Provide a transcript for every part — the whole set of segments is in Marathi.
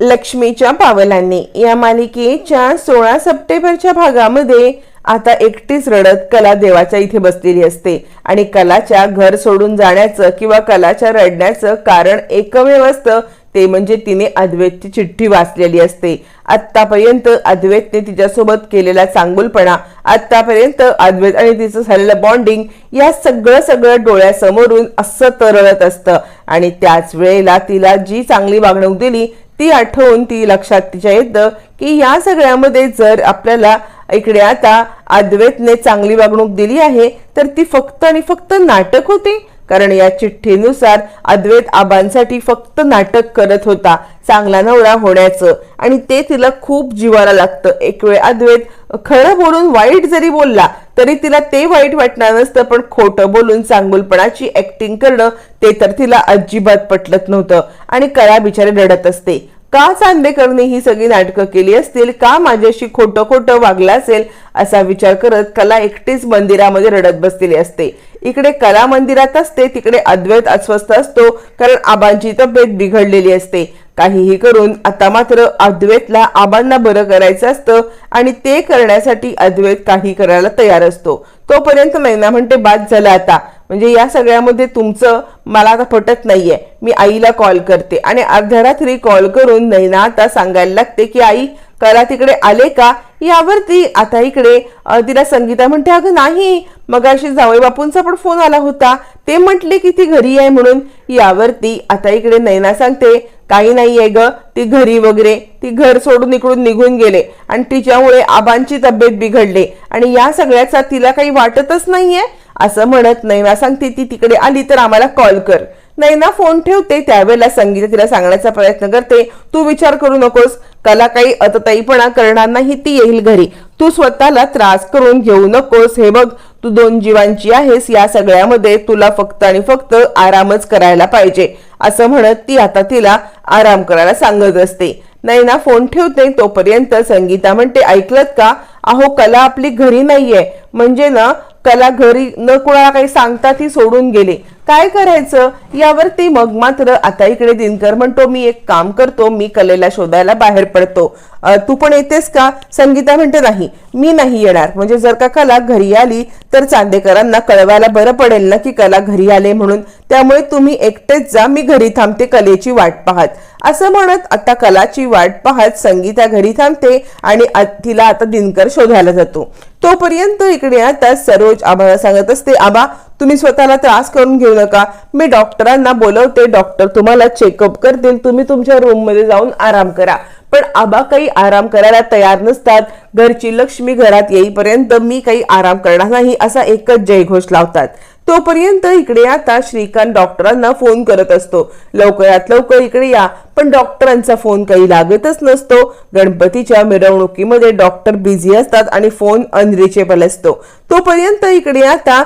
लक्ष्मीच्या पावलांनी. या मालिकेच्या सोळा सप्टेंबरच्या भागामध्ये आता एकटीच रडत कला देवाच्या इथे बसलेली असते. आणि कलाच्या घर सोडून जाण्याचं किंवा कलाच्या रडण्याचं कारण एकमेव असतं ते म्हणजे तिने अद्वैतची चिठ्ठी वाचलेली असते. आत्तापर्यंत अद्वैतने तिच्यासोबत केलेला चांगुलपणा आत्तापर्यंत अद्वैत आणि तिचं झालेलं बॉन्डिंग या सगळं सगळं डोळ्यासमोरून असं तरळत असतं. आणि त्याच वेळेला तिला जी चांगली वागणूक दिली ती आठवून ती लक्षात तिच्या येतं की या सगळ्यामध्ये जर आपल्याला इकडे आता अद्वैतने चांगली वागणूक दिली आहे तर ती फक्त आणि फक्त नाटक होती? कारण या चिठ्ठीनुसार अद्वैत आबांसाठी फक्त नाटक करत होता. चांगला नवरा होण्याचं. आणि ते तिला खूप जीवाला लागतं. एक वेळ अद्वैत खरं बोलून वाईट जरी बोलला तरी तिला ते वाईट वाटणार नसतं पण खोटं बोलून चांगुलपणाची ऍक्टिंग करणं ते तर तिला अजिबात पटलत नव्हतं. आणि कळा बिचारे रडत असते. का चांदेकरने ही सगळी नाटकं केली असतील? का माझ्याशी खोटं खोटं वागलं असेल? असा विचार करत कला एकटीच मंदिरामध्ये रडत बसलेली असते. इकडे कला मंदिरात असते तिकडे अद्वैत अस्वस्थ असतो कारण आबांची तब्येत बिघडलेली असते. काहीही करून आता मात्र अद्वैतला आबांना बरं करायचं असतं आणि ते करण्यासाठी अद्वैत काही करायला तयार असतो. तोपर्यंत नैना म्हणते बाद झालं आता. म्हणजे या सगळ्यामध्ये तुमचं मला आता पटत नाहीये. मी आईला कॉल करते. आणि अर्ध्या रात्री कॉल करून नैना आता सांगायला लागते की आई कला तिकडे आले का? यावरती आता इकडे तिला संगीता म्हणते अगं नाही. मग अशी जावई बापूंचा पण फोन आला होता. ते म्हटले की ती घरी आहे म्हणून. यावरती आता इकडे नैना सांगते काही नाहीये ग. ती घरी वगैरे. ती घर सोडून इकडून निघून गेले. आणि तिच्यामुळे आबांची तब्येत बिघडली. आणि या सगळ्याचा तिला काही वाटतच नाहीये? असं म्हणत नैना सांगते ती तिकडे आली तर आम्हाला कॉल कर. नैना फोन ठेवते त्यावेळेला संगीता तिला सांगण्याचा प्रयत्न करते. तू विचार करू नकोस कला काही अतताईपणा करणार नाही ती येईल घरी. तू स्वतःला त्रास करून घेऊ नकोस. हे बघ तू दोन जीवांची आहेस या सगळ्यामध्ये तुला फक्त आणि फक्त आरामच करायला पाहिजे. असं म्हणत ती आता तिला आराम करायला सांगत असते. नैना फोन ठेवते. तोपर्यंत संगीता म्हणते ऐकलत का? अहो कला आपली घरी नाहीये. म्हणजे ना कला घरी न कुणाला काही सांगता ती सोडून गेली. काय करायचं? यावरती मग मात्र आता इकडे दिनकर म्हणतो मी एक काम करतो मी कलेला शोधायला बाहेर पडतो. तू पण येतेस का? संगीता म्हणते नाही मी नाही येणार. म्हणजे जर का कला घरी आली तर चांदेकरांना कळवायला बरं पडेल ना की कला घरी आले म्हणून. त्यामुळे तुम्ही एकटेच जा मी घरी थांबते कलेची वाट पाहत. असं म्हणत आता कलाची वाट पाहत संगीता घरी थांबते आणि तिला आता दिनकर शोधायला जातो. तोपर्यंत इकडे आता सरोज आम्हाला सांगत असते आबा तुम्ही स्वतःला त्रास करून घेऊ नका. मी डॉक्टरांना बोलवते डॉक्टर तुम्हाला चेकअप करतील तुम्ही तुमच्या रूममध्ये जाऊन आराम करा. पण आबा काही आराम करायला तयार नसतात. घरची लक्ष्मी घरात येईपर्यंत मी काही आराम करणार नाही असा एकच जयघोष लावतात. तोपर्यंत इकडे आता श्रीकांत डॉक्टरांना फोन करत असतो. लवकरात लवकर इकडे या. पण डॉक्टरांचा फोन काही लागतच नसतो. गणपतीच्या मिरवणुकीमध्ये डॉक्टर बिझी असतात आणि फोन अनरिचेबल असतो. तोपर्यंत इकडे आता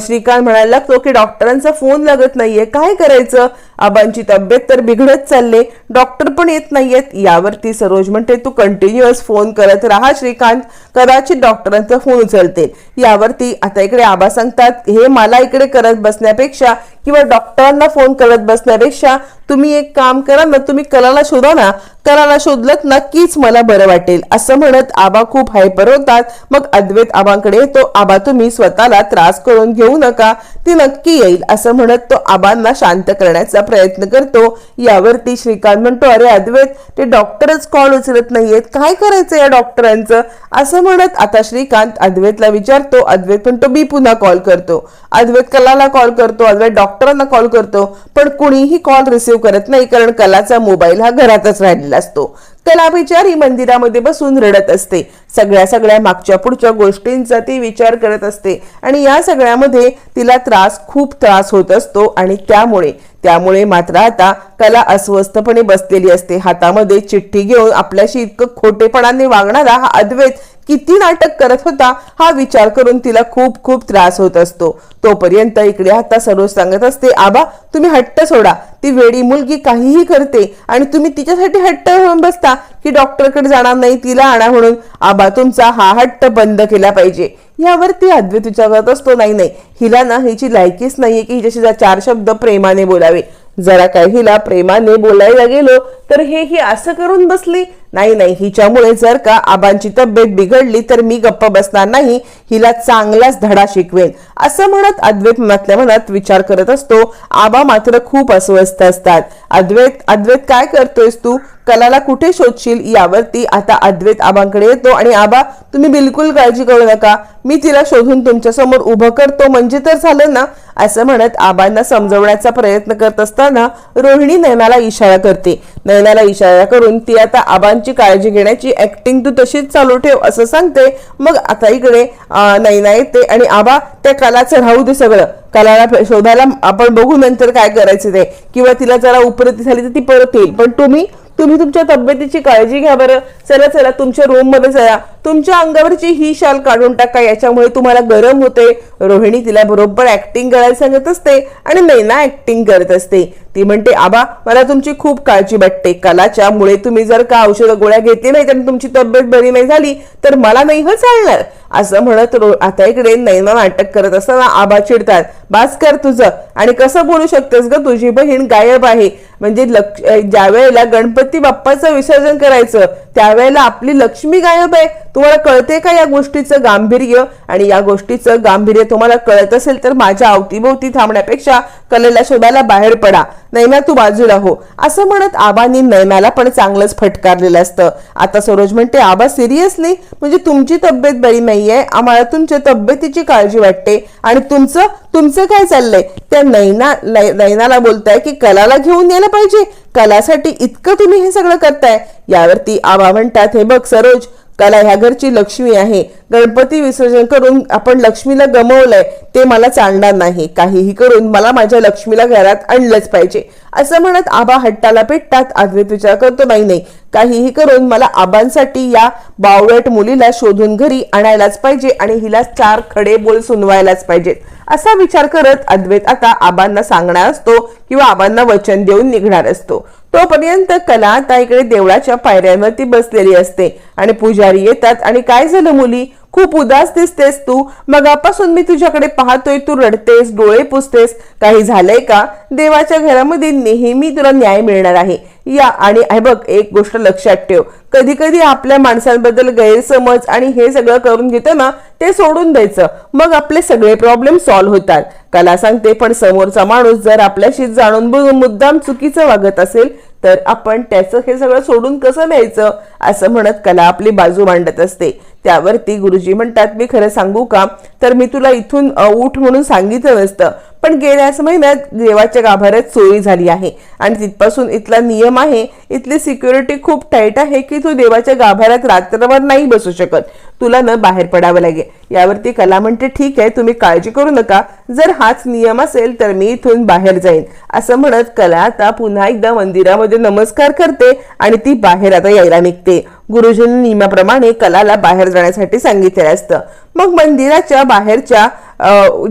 श्रीकांत म्हणायला लागतो की डॉक्टरांचा फोन लागत नाहीये. काय करायचं? आबांची तब्येत तर बिघडत चालले. डॉक्टर पण येत नाहीयेत. यावरती सरोज म्हणते तू कंटिन्युअस फोन करत राहा श्रीकांत. कदाचित डॉक्टरांचा फोन उचलते यावरती आता इकडे आबा सांगतात हे मला इकडे करत बसण्यापेक्षा किंवा डॉक्टरांना फोन करत बसण्यापेक्षा तुम्ही एक काम करा ना तुम्ही कलाला शोधा ना. कराला शोधलत नक्कीच मला बरं वाटेल असं म्हणत आबा खूप हायपर होतात मग अद्वैत आबांकडे येतो आबा तुम्ही स्वतःला त्रास करून घेऊ नका ती नक्की येईल असं म्हणत तो आबांना शांत करण्याचा प्रयत्न करतो. यावरती श्रीकांत म्हणतो अरे अद्वैत ते डॉक्टरच कॉल उचलत नाहीयेत काय करायचं या डॉक्टरांचं? असं म्हणत आता श्रीकांत अद्वैतला विचारतो. अद्वैत म्हणतो मी पुन्हा कॉल करतो. अद्वैत कलाला कॉल करतो अद्वैत डॉक्टरांना कॉल करतो पण कुणीही कॉल रिसीव्ह करत नाही कारण कलाचा मोबाईल हा घरातच राहिलेला असतो. कला बिचारी मंदिरामध्ये बसून रडत असते. सगळ्या सगळ्या मागच्या पुढच्या गोष्टींचा ती विचार करत असते आणि या सगळ्यामध्ये तिला त्रास खूप त्रास होत असतो आणि त्यामुळे त्यामुळे मात्र आता कला अस्वस्थपणे बसलेली असते. हातामध्ये चिठ्ठी घेऊन आपल्याशी इतकं खोटेपणाने वागणारा हा अद्वैत किती नाटक करत होता हा विचार करून तिला खूप खूप त्रास होत असतो. तोपर्यंत इकडे आता सरोज सांगत असते आबा तुम्ही हट्ट सोडा. ती वेडी मुलगी काहीही करते आणि तुम्ही तिच्यासाठी हट्ट होऊन बसता की डॉक्टरकडे जाणार नाही तिला आणा म्हणून. आबा तुमचा हा हट्ट बंद केला पाहिजे. यावरती अद्वैत विचारत असतो नाही नाही हिला ना हिची लायकीच नाहीये की हिच्याशी चार शब्द प्रेमाने बोलावे. जरा काही हिला प्रेमाने बोलायला गेलो तर हे ही असं करून बसली. नाही नाही हिच्यामुळे जर का आबांची तब्येत बिघडली तर मी गप्प बसणार नाही हिला चांगलाच धडा शिकवेन. असं म्हणत अद्वैत मनातल्या मनात विचार करत असतो. आबा मात्र खूप अस्वस्थ असतात. अद्वैत अद्वैत काय करतोयस तू? कलाला कुठे शोधशील? यावरती आता अद्वैत आबांकडे येतो आणि आबा तुम्ही बिलकुल काळजी करू नका. मी तिला शोधून तुमच्यासमोर उभं करतो. म्हणजे तर झालं ना असं म्हणत आबांना समजवण्याचा प्रयत्न करत असताना रोहिणी नयनाला इशारा करते. नयनाला इशारा करून ती आता आबांची काळजी घेण्याची ऍक्टिंग तू तशीच चालू ठेव असं सांगते. मग आता इकडे नैना नयना येते आणि आबा त्या कलाचं राहू दे सगळं. कलाला शोधायला आपण बघू नंतर काय करायचं ते. किंवा तिला जरा उपरती झाली तर ती परत येईल. पण तुम्ही तुम्ही तुमच्या तब्येतीची काळजी घ्या बरं. चला चला तुमच्या रूममध्ये चला. तुमच्या अंगावरची ही शाल काढून टाका याच्यामुळे तुम्हाला गरम होते. रोहिणी तिला बरोबर ऍक्टिंग करायला सांगत असते आणि नैना ऍक्टिंग करत असते. ती म्हणते आबा मला तुमची खूप काळजी वाटते. कलाच्या मुळे तुम्ही जर का औषधं गोळ्या घेतली नाही आणि तुमची तब्येत बरी नाही झाली तर मला नाही ह चालणार. असं म्हणत आता इकडे नैना नाटक करत असताना आबा चिडतात बास कर तुझं आणि कसं बोलू शकतेस ग? तुझी बहीण गायब आहे. म्हणजे लक्ष ज्या वेळेला गणपती बाप्पाचं विसर्जन करायचं त्यावेळेला आपली लक्ष्मी गायब आहे. तुम्हाला कळते का या गोष्टीचं गांभीर्य? आणि या गोष्टीचं गांभीर्य तुम्हाला कळत असेल तर माझ्या अवतीभोवती थांबण्यापेक्षा कलेला शोधायला बाहेर पडा. नैना तू बाजूला हो. असं म्हणत आबांनी नैनाला पण चांगलंच फटकारलेलं असतं. आता सरोज म्हणते आबा सिरियसली? म्हणजे तुमची तब्येत बरी नाहीये? आम्हाला तुमच्या तब्येतीची काळजी वाटते. आणि तुमचं? तुमचं काय चाललंय? त्या नैना नैनाला बोलताय की कलाला घेऊन यायला पाहिजे. कलासाठी इतकं तुम्ही हे सगळं करताय. यावरती आबा म्हणतात हे बघ सरोज त्याला ह्या घरची लक्ष्मी आहे. गणपती विसर्जन करून आपण लक्ष्मीला गमवलंय ते मला चालणार नाही. काहीही करून मला माझ्या लक्ष्मीला घरात आणलंच पाहिजे. असं म्हणत आबा हट्टाला पेटतात. अद्वैत विचार करतो नाही नाही. काहीही करून मला आबांसाठी या बावळट मुलीला शोधून घरी आणायलाच पाहिजे आणि हिला चार खडे बोल सुनवायलाच पाहिजेत असा विचार करत अद्वैत आता आबांना सांगणार असतो किंवा आबांना वचन देऊन निघणार असतो. तोपर्यंत कला आता इकडे देवळाच्या पायऱ्यांवरती बसलेली असते. आणि पुजारी येतात. आणि काय झालं मुली? खूप उदास दिसतेस तू. मगापासून मी तुझ्याकडे पाहतोय तू रडतेस डोळे पुसतेस. काही झालंय का? देवाच्या घरामध्ये नेहमी तुला न्याय मिळणार आहे. या आणि हे बघ एक गोष्ट लक्षात ठेव. कधी कधी आपल्या माणसांबद्दल गैरसमज आणि हे सगळं करून घेतो ना ते सोडून द्यायचं. मग आपले सगळे प्रॉब्लेम सॉल्व्ह होतात. कला सांगते पण समोरचा माणूस जर आपल्याशी जाणून बुजून मुद्दाम चुकीचं वागत असेल तर आपण त्याचं हे सगळं सोडून कसं द्यायचं असं म्हणत कला आपली बाजू मांडत असते. त्यावरती गुरुजी म्हणतात मी खरं सांगू का? तर मी तुला इथून उठ म्हणून सांगितलं नसतं. पण गेल्याच महिन्यात देवाच्या गाभाऱ्यात चोरी झाली आहे. आणि तिथपासून इथला नियम आहे इथली सिक्युरिटी खूप टाईट आहे की तू देवाच्या गाभाऱ्यात रात्रभर नाही बसू शकत. तुला न बाहेर पडावं लागेल. यावरती कला म्हणते ठीक आहे तुम्ही काळजी करू नका. जर हाच नियम असेल तर मी इथून बाहेर जाईन. असं म्हणत कला आता पुन्हा एकदा मंदिरामध्ये नमस्कार करते आणि ती बाहेर आता यायला निघते. गुरुजींनी नियमाप्रमाणे कलाला बाहेर जाण्यासाठी सांगितलेलं असतं. मग मंदिराच्या बाहेरच्या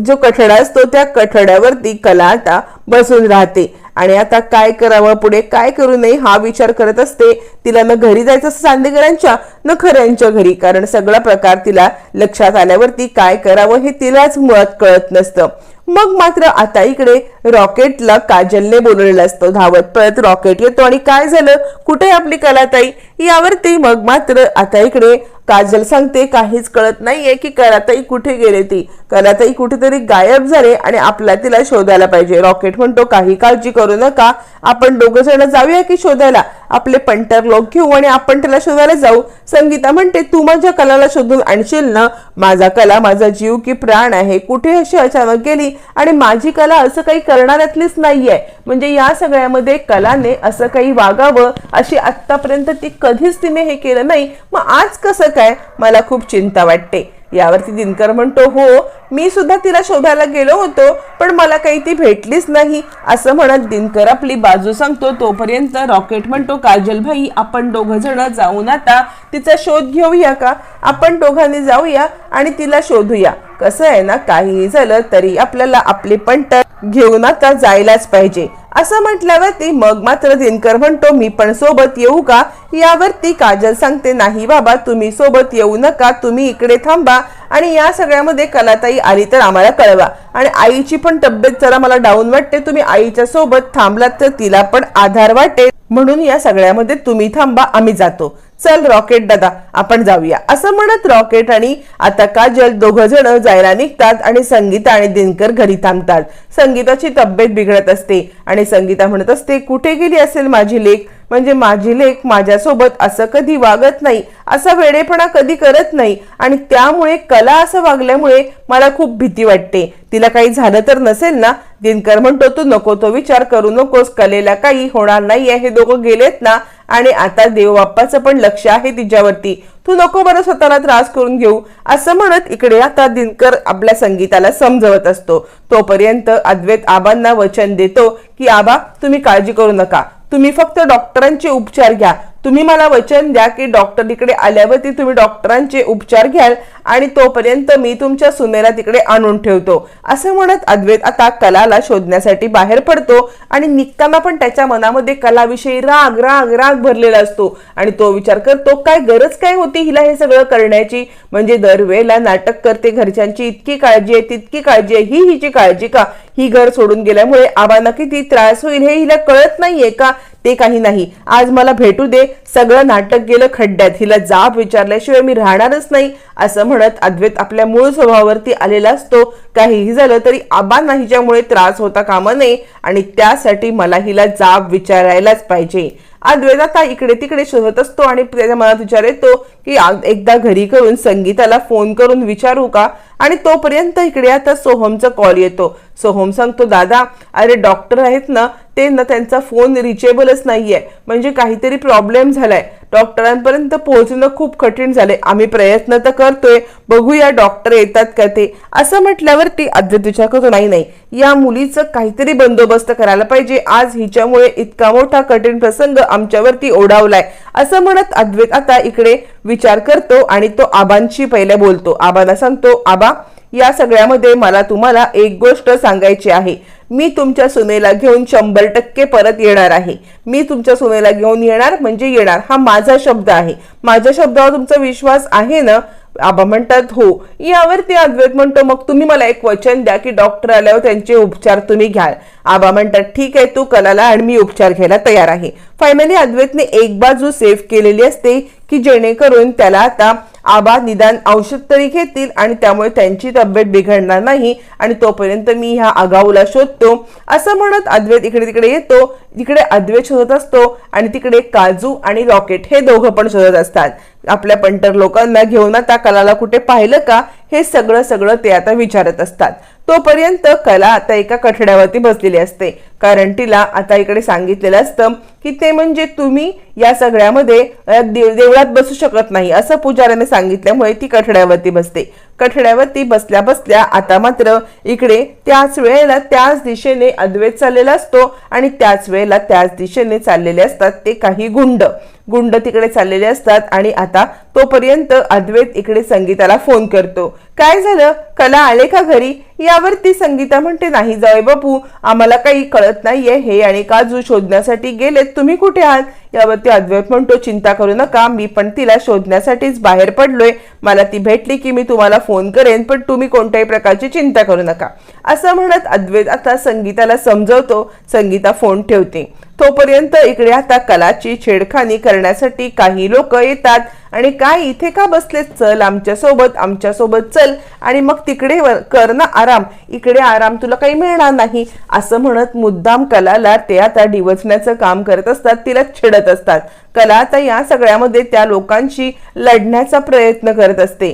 जो कठडा असतो त्या कठड्यावरती कला आता बसून राहते. आणि आता काय करावं पुढे काय करू नये हा विचार करत असते. तिला न घरी जायचं असं चांदेकरांच्या न खऱ्यांच्या घरी. कारण सगळा प्रकार तिला लक्षात आल्यावरती काय करावं हे तिलाच मुळात कळत नसतं. मग मात्र आता इकडे रॉकेटला काजलने बोलवलेलं असतं. धावत पळत रॉकेट येतो आणि काय झालं? कुठे आपली कलाताई? यावरती मग मात्र आता इकडे काजल सांगते काहीच कळत नाहीये की कलाताई कुठे गेले ती. कलाताई कुठेतरी गायब झाले आणि आपला तिला शोधायला पाहिजे. रॉकेट म्हणतो काही काळजी करू नका. आपण दोघ जण जाऊया की शोधायला? आपले पंटर लोक घेऊ आणि आपण त्याला शोधायला जाऊ. संगीता म्हणते तू माझ्या कलाला शोधून आणशील ना? माझा कला माझा जीव की प्राण आहे. कुठे अशी अचानक गेली? आणि माझी कला असं काही करणाऱ्यातलीच नाहीये. म्हणजे या सगळ्यामध्ये कलाने असं काही वागावं अशी आतापर्यंत ती कधीच तिने हे केलं नाही. मग आज कसं काय? मला खूप चिंता वाटते. यावरती दिनकर म्हणतो हो मी सुद्धा तिला शोधायला गेलो होतो पण मला काही ती भेटलीच नाही असं म्हणत दिनकर आपली बाजू सांगतो. तोपर्यंत रॉकेट म्हणतो काजल भाई आपण दोघं जण जाऊन आता तिचा शोध घेऊया का? आपण दोघांनी जाऊया आणि तिला शोधूया. कसं आहे ना काहीही झालं तरी आपल्याला आपले पंट घेऊन आता जायलाच पाहिजे. असं म्हटल्यावरती मग मात्र दिनकर म्हणतो मी पण सोबत येऊ का? यावरती काजल सांगते नाही बाबा तुम्ही सोबत येऊ नका तुम्ही इकडे थांबा आणि या सगळ्यामध्ये कलाताई आली तर आम्हाला कळवा. आणि आईची पण तब्येत जरा मला डाऊन वाटते. तुम्ही आईच्या सोबत थांबलात तर तिला पण आधार वाटेल. म्हणून या सगळ्यामध्ये तुम्ही थांबा आम्ही जातो. चल रॉकेट दादा आपण जाऊया. असं म्हणत रॉकेट आणि आता काजल दोघ जण जायला निघतात आणि संगीता आणि दिनकर घरी थांबतात. संगीताची तब्येत बिघडत असते आणि संगीता म्हणत असते कुठे गेली असेल माझी लेख म्हणजे माझी लेख माझ्यासोबत असं कधी वागत नाही असा वेडेपणा कधी करत नाही आणि त्यामुळे कला असं वागल्यामुळे मला खूप भीती वाटते. तिला काही झालं तर नसेल ना? दिनकर म्हणतो तू नको तो विचार करू नकोस. कलेला काही होणार नाहीये. हे दोघं गेलेत ना आणि आता देवबाप्पाचं पण लक्ष आहे तिच्यावरती. तू नको बरं स्वतःला त्रास करून घेऊ. असं म्हणत इकडे आता दिनकर आपल्या संगीताला समजवत असतो. तोपर्यंत अद्वैत आबांना वचन देतो की आबा तुम्ही काळजी करू नका. तुम्ही फक्त डॉक्टरांचे उपचार घ्या. तुम्ही मला वचन द्या की डॉक्टर इकडे आल्यावरती तुम्ही डॉक्टरांचे उपचार घ्याल आणि तोपर्यंत मी तुमच्या सुनेला तिकडे आणून ठेवतो. असं म्हणत अद्वैत आता कलाला शोधण्यासाठी बाहेर पडतो आणि निघताना पण त्याच्या मनामध्ये कलाविषयी राग राग राग भरलेला असतो. आणि तो विचार करतो काय गरज काय होती हिला हे सगळं करण्याची? म्हणजे दरवेळेला नाटक करते घरच्यांची इतकी काळजी आहे तितकी काळजी आहे ही हिची काळजी का? ही घर सोडून गेल्यामुळे आबांना किती त्रास होईल हे हिला कळत नाहीये का? ते काही नाही. आज मला भेटू दे. सगळं नाटक गेलं खड्ड्यात. हिला जाब विचारल्याशिवाय मी राहणारच नाही असं म्हणत अद्वैत आपल्या मूळ स्वभावावरती आलेला असतो. काहीही झालं तरी आबांना हिच्यामुळे त्रास होता कामा नये आणि त्यासाठी मला हिला जाब विचारायलाच पाहिजे. अद्वैत आता इकडे तिकडे शोधत असतो आणि त्याच्या मनात विचार येतो की एकदा घरी करून संगीताला फोन करून विचारू का? आणि तोपर्यंत इकडे आता सोहमचा कॉल येतो. सोहम सांगतो दादा अरे डॉक्टर आहेत ना ते ना त्यांचा फोन रिचेबलच नाही आहे म्हणजे काहीतरी प्रॉब्लेम झालाय. डॉक्टरांपर्यंत पोहोचणं खूप कठीण झाले आम्ही प्रयत्न तर करतोय. बघूया डॉक्टर येतात का ते. असं म्हटल्यावरती अद्वैत विचार करतो नाही नाही. या मुलीचं काहीतरी बंदोबस्त करायला पाहिजे. आज हिच्यामुळे इतका मोठा कठीण प्रसंग आमच्यावरती ओढावलाय. असं म्हणत अद्वैत आता इकडे विचार करतो आणि तो आबांशी पहिल्या बोलतो. आबांना सांगतो आबा या सगळ्यामध्ये मला तुम्हाला एक गोष्ट सांगायची आहे. मी तुमच्या सुनेला घेऊन शंभर टक्के परत येणार आहे. मी तुमच्या सुनेला घेऊन येणार म्हणजे येणार. हा माझा शब्द आहे. माझ्या शब्दावर तुमचा विश्वास आहे ना? आबा म्हणतात हो. यावरती अद्वैत म्हणतो मग तुम्ही मला एक वचन द्या की डॉक्टर आल्यावर त्यांचे उपचार तुम्ही घ्याल. आबा म्हणतात ठीक आहे तू कलाला आणि मी उपचार घ्यायला तयार आहे. फायनली अद्वैतने एक बाजू सेव्ह केलेली असते की जेणेकरून त्याला आता आबा निदान औषध तरी घेतील आणि त्यामुळे त्यांची तब्येत बिघडणार नाही आणि तोपर्यंत मी ह्या आगाऊला शोधतो. असं म्हणत अद्वैत इकडे तिकडे येतो. तिकडे अद्वैत शोधत असतो आणि तिकडे काजू आणि रॉकेट हे दोघं पण शोधत असतात. आपल्या पंटर लोकांना घेऊन आता कलाला कुठे पाहिलं का? हे सगळं सगळं ते आता विचारत असतात. तोपर्यंत कला आता एका कठड्यावरती बसलेली असते. कारण तिला आता इकडे सांगितलेलं असतं की ते म्हणजे तुम्ही या सगळ्यामध्ये देव- देवळात बसू शकत नाही असं पुजाऱ्याने सांगितल्यामुळे ती कठड्यावरती बसते. कठड्यावरती बसल्या बसल्या आता मात्र इकडे त्याच वेळेला त्याच दिशेने अद्वैत चाललेला असतो आणि त्याच वेळेला त्याच दिशेने चाललेले असतात ते काही गुंड. गुंड तिकडे चाललेले असतात आणि आता तोपर्यंत अद्वैत इकडे संगीताला फोन करतो. काय झालं? कला आले का घरी? यावरती संगीता म्हणते नाही जावे बापू आम्हाला काही कळत नाहीये. हे आणि काजू शोधण्यासाठी गेलेत. तुम्ही कुठे आहात? यावरती अद्वैत म्हणतो चिंता करू नका. मी पण तिला शोधण्यासाठीच बाहेर पडलोय. मला ती भेटली की मी तुम्हाला फोन करेन पण तुम्ही कोणत्याही प्रकारची चिंता करू नका. असं म्हणत अद्वैत आता संगीताला समजवतो. संगीता फोन ठेवते. तोपर्यंत इकडे आता कलाची छेडखानी करण्यासाठी काही लोक येतात. आणि काय इथे का बसले चल आमच्यासोबत आमच्यासोबत चल. आणि मग तिकडे कर ना आराम. इकडे आराम तुला काही मिळणार नाही. असं म्हणत मुद्दाम कलाला ते आता डिवचण्याचं काम करत असतात तिला छेडत असतात. कला आता या सगळ्यामध्ये त्या लोकांशी लढण्याचा प्रयत्न करत असते.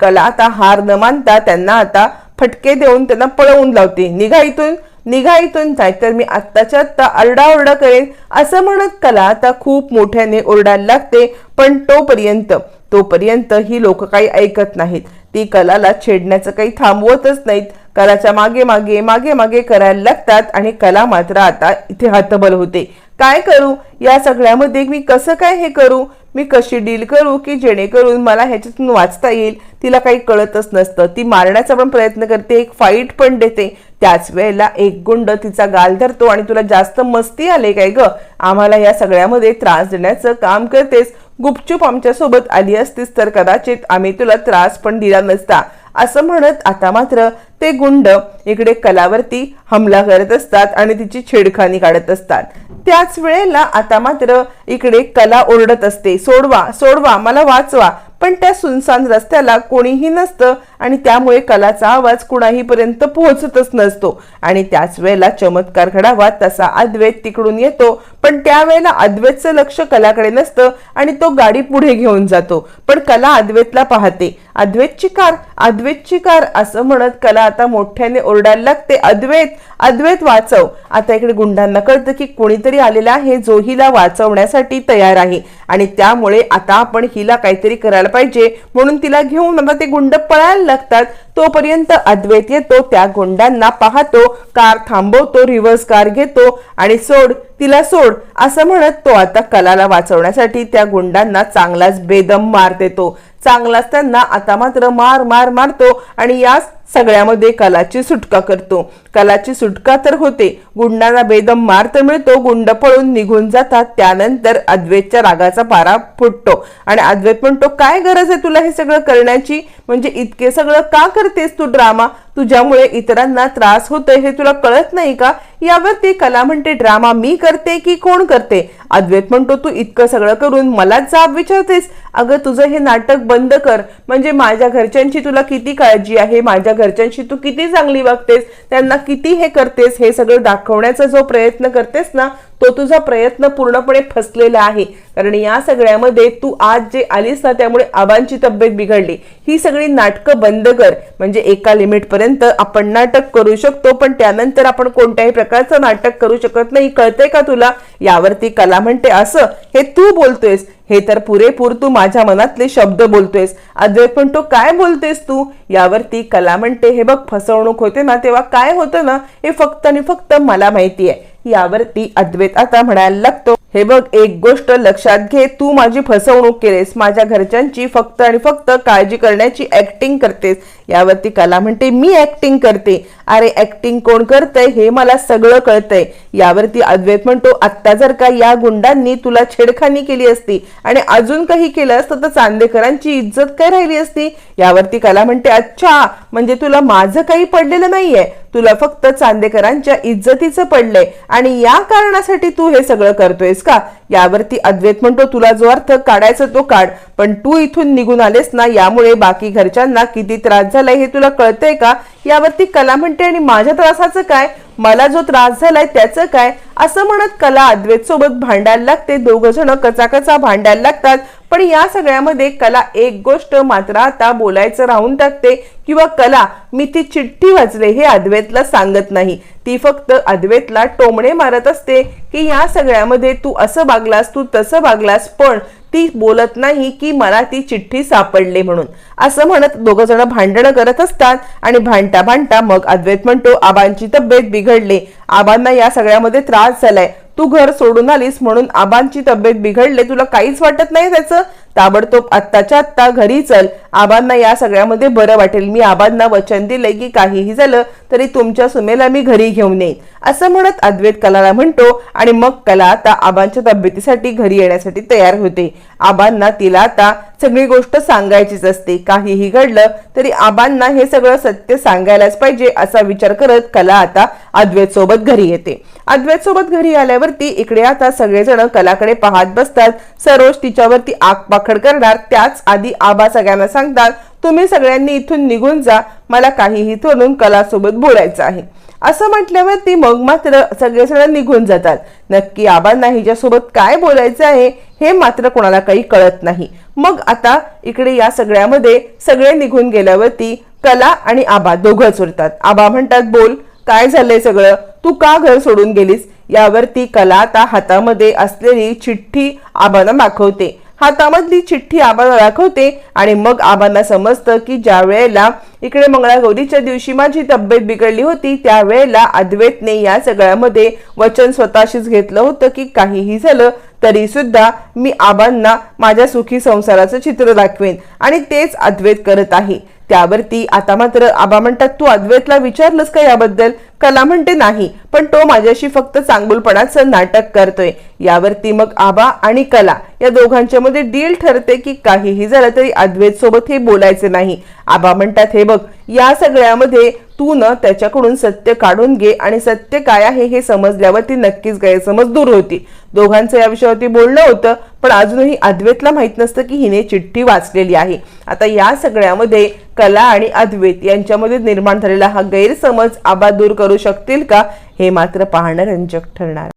कला आता हार न मानता त्यांना आता फटके देऊन त्यांना पळवून लावते. निघा इथून. निघा इथून नाहीतर मी आत्ताच्या आत्ता आरडाओरडा करेन. असं म्हणत कला आता खूप मोठ्याने ओरडायला लागते पण तोपर्यंत तोपर्यंत ही लोक काही ऐकत नाहीत. ती कलाला छेडण्याचं काही थांबवतच नाहीत. कलाच्या मागे मागे मागे मागे करायला लागतात आणि कला मात्र आता इथे हतबल होते. काय करू? या सगळ्यामध्ये मी कसं काय हे करू? मी कशी डील करू की जेणेकरून मला ह्याच्यातून वाचता येईल? तिला काही कळतच नसतं. ती मारण्याचा पण प्रयत्न करते एक फाईट पण देते. त्याच वेळेला एक गुंड तिचा गाल धरतो आणि तुला जास्त मस्ती आले काय ग? आम्हाला या सगळ्यामध्ये त्रास देण्याचं काम करतेस. गुपचूप आमच्यासोबत आली असतीस तर कदाचित आम्ही तुला त्रास पण दिला नसता. असं म्हणत आता मात्र ते गुंड इकडे कलावरती हमला करत असतात आणि तिची छेडखानी काढत असतात. त्याच वेळेला आता मात्र इकडे कला ओरडत असते. सोडवा सोडवा मला वाचवा. पण त्या सुनसान रस्त्याला कोणीही नसतं आणि त्यामुळे कलाचा आवाज कुणाही पर्यंत पोहोचतच नसतो. आणि त्याच वेळेला चमत्कार घडावा तसा अद्वैत तिकडून येतो पण त्यावेळेला अद्वैतचं लक्ष कलाकडे नसतं आणि तो गाडी पुढे घेऊन जातो. पण कला अद्वैतला पाहते. अद्वैतची कार अद्वैतची कार असं म्हणत कला आता मोठ्याने ओरडायला लागते. अद्वैत अद्वैत वाचव. आता इकडे गुंडांना कळतं की कोणीतरी आलेला आहे जो हिला वाचवण्यासाठी तयार आहे. आणि त्यामुळे आता आपण हिला काहीतरी करायला पाहिजे. म्हणून तिला घेऊन आता ते गुंड पळायला लागतात. तोपर्यंत अद्वैत येतो त्या गुंडांना पाहतो. कार थांबवतो रिव्हर्स कार घेतो. आणि सोड तिला सोड असं म्हणत तो आता कलाला वाचवण्यासाठी त्या गुंडांना चांगलाच बेदम मार देतो. चांगलाच त्यांना आता मात्र मार मार मारतो आणि याच सगळ्यामध्ये कलाची सुटका करतो. कलाची सुटका तर होते. गुंडांना बेदम मार तर मिळतो. गुंड पळून निघून जातात. त्यानंतर अद्वैतच्या रागाचा पारा फुटतो. आणि अद्वैत म्हणतो काय गरज आहे तुला हे सगळं करण्याची? म्हणजे इतके सगळं का करतेस तू ड्रामा? तुझ्यामुळे इतरांना त्रास होतोय हे तुला कळत नाही का? यावर ती कला म्हणते ड्रामा मी करते की कोण करते? अद्वैत म्हणतो तू इतकं सगळं करून मलाच जाब विचारतेस? अगं तुझं हे नाटक बंद कर. म्हणजे माझ्या घरच्यांची तुला किती काळजी आहे? माझ्या घरच्यांशी तू किती चांगली वागतेस? त्यांना किती हे करतेस? हे सगळं दाखवण्याचा जो प्रयत्न करतेस ना तो तुझा प्रयत्न पूर्णपणे फसलेला आहे. कारण या सगळ्यामध्ये तू आज जे आलीस ना त्यामुळे आबांची तब्येत बिघडली. ही सगळी नाटकं बंद कर. म्हणजे एका लिमिट पर्यंत आपण नाटक करू शकतो पण त्यानंतर आपण कोणत्याही प्रकारचं नाटक करू शकत नाही. कळतंय का तुला? यावरती कला म्हणते असं. हे तू बोलतोयस. हे तर पुरेपूर तू माझ्या मनातले शब्द बोलतोयस. अजय पण तो काय बोलतेस तू? यावरती कला म्हणते हे बघ फसवणूक होते ना तेव्हा काय होतं ना हे फक्त आणि फक्त मला माहिती आहे यावरती अद्वैत आता म्हणायला लागतो हे बघ एक गोष्ट लक्षात घे. तू माझी फसवणूक केलीस. माझ्या घरच्यांची फक्त आणि फक्त काळजी करण्याची ऍक्टिंग करतेस. यावरती कला म्हणते मी ऍक्टिंग करते. अरे ऍक्टिंग कोण करतंय? हे मला सगळं कळतंय. यावरती अद्वैत म्हणतो आत्ता जर का या गुंडांनी तुला छेडखानी केली असती आणि अजून काही केलं असतं तर चांदेकरांची इज्जत काय राहिली असती? यावरती कला म्हणते अच्छा म्हणजे तुला माझं काही पडलेलं नाहीये. तुला फक्त चांदेकरांच्या इज्जतीचं पडलंय. आणि या कारणासाठी तू हे सगळं करतोयस का? यावरती अद्वैत म्हणतो तुला जो अर्थ काढायचा तो काढ पण तू इथून निघून आलेस ना यामुळे बाकी घरच्यांना किती त्रास झालाय हे तुला कळतंय का? यावरती कला म्हणते आणि माझ्या त्रासाचं काय? मला जो त्रास झालाय त्याचं काय? असं म्हणत कला अद्वैत सोबत भांडायला लागते. दोघं जण कचाकचा भांडायला लागतात. पण या सगळ्यामध्ये कला एक गोष्ट मात्र आता बोलायचं राहून टाकते किंवा कला मी ती चिठ्ठी वाचले हे अद्वैतला सांगत नाही. ती फक्त अद्वैतला टोमणे मारत असते की या सगळ्यामध्ये तू असं वागलास तू तसं वागलास पण ती बोलत नाही की मला ती चिठ्ठी सापडली म्हणून. असं म्हणत दोघ जण भांडणं करत असतात आणि भांडता भांडता मग अद्वैत म्हणतो आबांची तब्येत बिघडली. आबांना या सगळ्यामध्ये त्रास झालाय. तू घर सोडून आलीस म्हणून आबांची तब्येत बिघडले. तुला काहीच वाटत नाही त्याचं? ताबडतोब आत्ताच्या आत्ता घरी चल. आबांना या सगळ्यामध्ये बरं वाटेल. मी आबांना वचन दिले की काहीही झालं तरी तुमच्या सुमेला मी घरी घेऊन येईन. असं म्हणत अद्वैत कलाला म्हणतो आणि मग कला आता आबांच्या तब्येतीसाठी घरी येण्यासाठी तयार होते. आबांना तिला आता सगळी गोष्ट सांगायचीच असते. काहीही घडलं तरी आबांना हे सगळं सत्य सांगायलाच पाहिजे असा विचार करत कला आता अद्वैत सोबत घरी येते. अद्वैत सोबत घरी आल्यावरती इकडे आता सगळेजण कलाकडे पाहत बसतात. सरोज तिच्यावरती आग वाखड करणार त्याच आधी आबा सगळ्यांना सांगतात तुम्ही सगळ्यांनी इथून निघून जा मला काहीही थोडून कलासोबत बोलायचं आहे. असं म्हटल्यावर ती मग मात्र सगळेजण निघून जातात. नक्की आबांना हिच्यासोबत काय बोलायचं आहे हे मात्र कोणाला काही कळत नाही. मग आता इकडे या सगळ्यामध्ये सगळे निघून गेल्यावरती कला आणि आबा दोघंच उरतात आबा म्हणतात बोल काय झालंय सगळं? तू का घर सोडून गेलीस? यावरती कला आता हातामध्ये असलेली चिठ्ठी आबांना दाखवते. हातामधली चिठ्ठी आबाला दाखवते आणि मग आबांना समजतं की ज्या वेळेला इकडे मंगळागौरीच्या दिवशी माझी तब्येत बिघडली होती त्यावेळेला अद्वैतने या सगळ्यामध्ये वचन स्वतःशीच घेतलं होतं की काहीही झालं तरी सुद्धा मी आबांना माझ्या सुखी संसाराचं चित्र दाखवेन आणि तेच अद्वैत करत आहे. त्यावरती आता मात्र आबा म्हणतात तू अद्वैतला विचारलंस का याबद्दल? कला म्हणते नाही पण तो माझ्याशी फक्त चांगुलपणाचं नाटक करतोय. यावरती मग आबा आणि कला या दोघांच्या मध्ये डील ठरते की काहीही झालं तरी अद्वैत सोबत हे बोलायचे नाही. आबा म्हणतात हे बघ या सगळ्यामध्ये तू न त्याच्याकडून सत्य काढून घे आणि सत्य काय आहे हे समजल्यावर ती नक्कीच गैरसमज दूर होती. दोघांचं या विषयावरती बोलणं होतं पण अजूनही अद्वैतला माहीत नसतं की हिने चिठ्ठी वाचलेली आहे. आता या सगळ्यामध्ये कला आणि अद्वैत यांच्यामध्ये निर्माण झालेला हा गैरसमज आबा दूर करू शकतील का हे मात्र पाहणं रंजक ठरणार